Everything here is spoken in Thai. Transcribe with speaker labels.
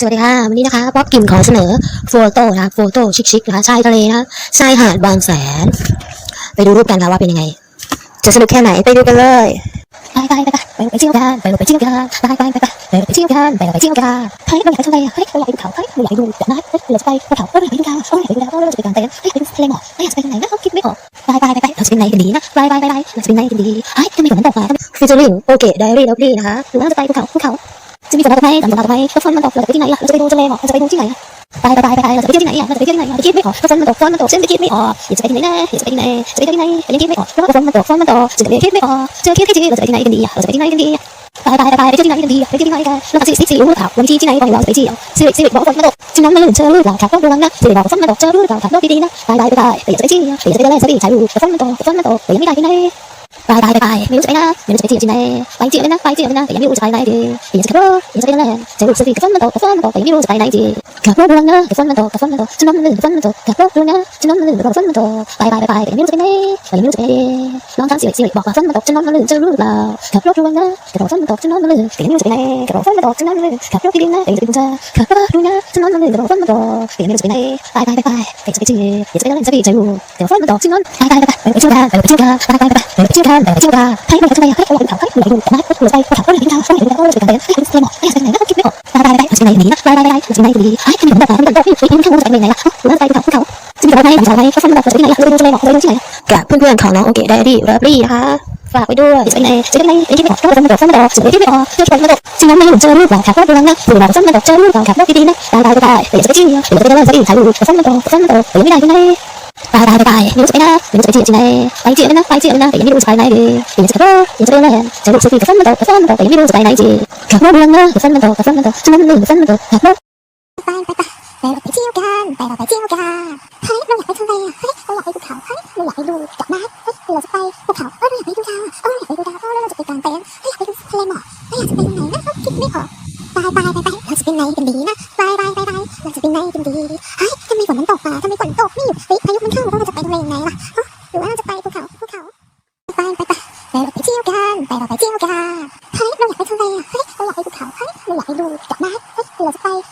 Speaker 1: สวัสดีค่ะ วันนี้นะคะป๊อปกินขอเสนอโฟโต้นะโฟโต้ชิคๆนะคะชายทะเลนะชายหาดบางแสน ไปดูรูปกันค่ะว่าเป็นยังไง จะสนุกแค่ไหนไปดูกันเลยไปไปไปไปไปเที่ยวกันไปไปเที่ยวกันไปไปไปไปไปไปเที่ยวกันไปไปเที่ยวกันเฮ้ยเราอยากไปทะเลเฮ้ยเราอยากไปเขาเฮ้ยเราอยากไปดูดอกไม้เฮ้ยเราจะไปภูเขาเฮ้ยเราอยากไปดูดาวเฮ้ยเราอยากไปดูดาวเราจะไปกางเต็นท์เฮ้ยไปทะเลหมอกเฮ้ยอยากจะไปทางไหนนะเราคิดไม่ออกไปไปไปไปเราจะเป็นไหนกันดีนะไปไปไปไปเราจะเป็นไหนกันดีเฮ้ยจะมีฝนตกมาฟิชเชอร์ลิงโอเคไดอารี่แล้วพี่นะคะหรือว่าจะไปภูเขาภูเขา จะมีฝนตกไหมฝนตกไหมแล้วฝนมันตกเราจะไปที่ไหนล่ะเราจะไปดูทะเลหมอกเราจะไปดูที่ไหนอะไปไปไปไปไปเราจะไปเที่ยวที่ไหนอะเราจะไปเที่ยวที่ไหนอะคิดไม่ออกฝนมันตกฝนมันตกฉันจะคิดไม่ออกอยากจะไปที่ไหนนะอยากจะไปที่ไหนจะไปที่ไหนแต่ยังคิดไม่ออกเพราะว่าฝนมันตกฝนมันตกฉันจะคิดไม่ออกจอคิดที่เราจะไปที่ไหนกันดีอะเราจะไปที่ไหนกันดีอะไปไปไปไปเที่ยวที่ไหนกันดีไปเที่ยวที่ไหนกันแล้วก็สิสิสิรู้หรือเปล่าวันที่ที่ไหนบอกเราไปเที่ยวสิริสิริบอกฝนมันตกฉันน้องมันลื่นเจอรู้หรือเปล่าขับรถระวังนะสิริบอกว่าฝนมันตกเจอรู้หรือเปล่าขับรถดีๆนะไปไปไปไปไปอยากจะไปเที่ยวอยากจะไปเดินเล่นสปีดถ่ายรูปแต่ฝนมันตกฝนมันตกแต่ยังไม่ได้ที่ไหน ไปไปไปไปไม่รู้จะไปนะไม่รู้จะไปเที่ยวที่ไหนไปเที่ยวเลยนะไปเที่ยวเลยนะแต่ยังไม่ รู้จะไปไหนดีอยากจะขับรถอยากจะไปนั่นแหละจะรู้สึกดีกับฝนมันตกกับฝนมันตกแต่ยังไม่รู้จะไปไหนดีขับรถระวังนะกับฝนมันตกกับฝนมันตกฉันน้องมันลื่นกับฝนมันตกขับรถระวังนะฉันน้องมันลื่นกับฝนมันตกไปไปไปไปแต่ยังไม่รู้จะไปไหนแต่ยังไม่รู้จะไปไหนดีลองทำสิริสิริบอกว่าฝนมันตกฉันน้องมันลื่นจะรู้หรือเปล่าขับรถระ จะไปไหนกับฝนมันตกฉันน้องมันลื่นขับรถดีนะแต่ไปดูเธอขับรถระวังนะฉันน้องมันลื่นกับฝนมันตกแต่ยังไม่รู้จะไปไหนไปไปไปไปแต่จะไปที่ไปเล่นดีไปไปเที่ยวกันไปไปไปไปไปเที่ยวกันไปไปเที่ยวกันให้มันทำไมให้เราอยากไปเขาให้เราอยากดูนะเราไปเขาเราอยากดูดาวเราอยากดูดาวเราจะไปกันให้เราหมอกให้เราไปไหนไม่ไปไปไปเราจะไปไหนดีนะไปไปไปเราจะไปไหนดีให้มันแบบมันตกที่มันข้างบนจะไปไหนล่ะเราไปภูเขาภูเขาจะมีอะไรไหนจะไปไหนก็ฟังมันจะไปไหนเราไดูทะเลหมอกเราไปดูที่ไหนกับเพื่อนๆของน้องโอเคไดอารี่รับรี่นะคะฝากไว้ด้วยจะไปไหนจะไปไหนคิดไม่ออกก็จะมาตกฝนมาตกจะไปคิดไม่ออกจะไปมาตกจริงๆไม่เห็นเจอรูปหรอกค่ะก็ดูนะดูแบบฝนมาตกเจอรูปหรอกค่ะดีๆนะไปไปไปไปอยากจะไปที่อยากจะไปเล่นสกีถ่ายรูปฝนมาตกฝนมาตกแต่ยังไม่ได้ที่ไหนไปไปไปไปไม่ รู้จะไปนะไม่รู้จะไปที่ไหนไปเที่ยวนะไปเที่ยวนะแต่ยังไม่รู้จะไปไหนดีอยากจะขับรถอยากจะไปเล่นจะรู้สึกดีกันมันตกกับฝนมันตกแต่ยังไม่รู้จะไปไหนดีขับรถเรื่องนะกับฝนมันตกกับฝนมันตกฉันนั้นลื่นกับฝนมันตกขับรถ
Speaker 2: ไปไปไปไปเราไปเที่ยวกันไปเราไปเที่ยวกันเฮ้ยเราอยากไปทะเลอะเฮ้ยเราอยากไปภูเขาเฮ้ยเราอยากไปดูดอกไม้เฮ้ยเราจะไปภูเขาเออเราอยากไปดูดาวเออเราอยากไปดูดาวเออแล้วเราจะไปกางเต็นท์เฮ้ยอยากไปดูทะเลหมอกเฮ้ยอยากจะไปไหนนะคิดไม่ออกไปไปไปไปเราจะไปไหนกันดีนะไปไปไปไปเราจะไปไหนกันดีเฮ้ยทำไมฝนมันตกอะทำไม luôn chặt đá hết là sức tay.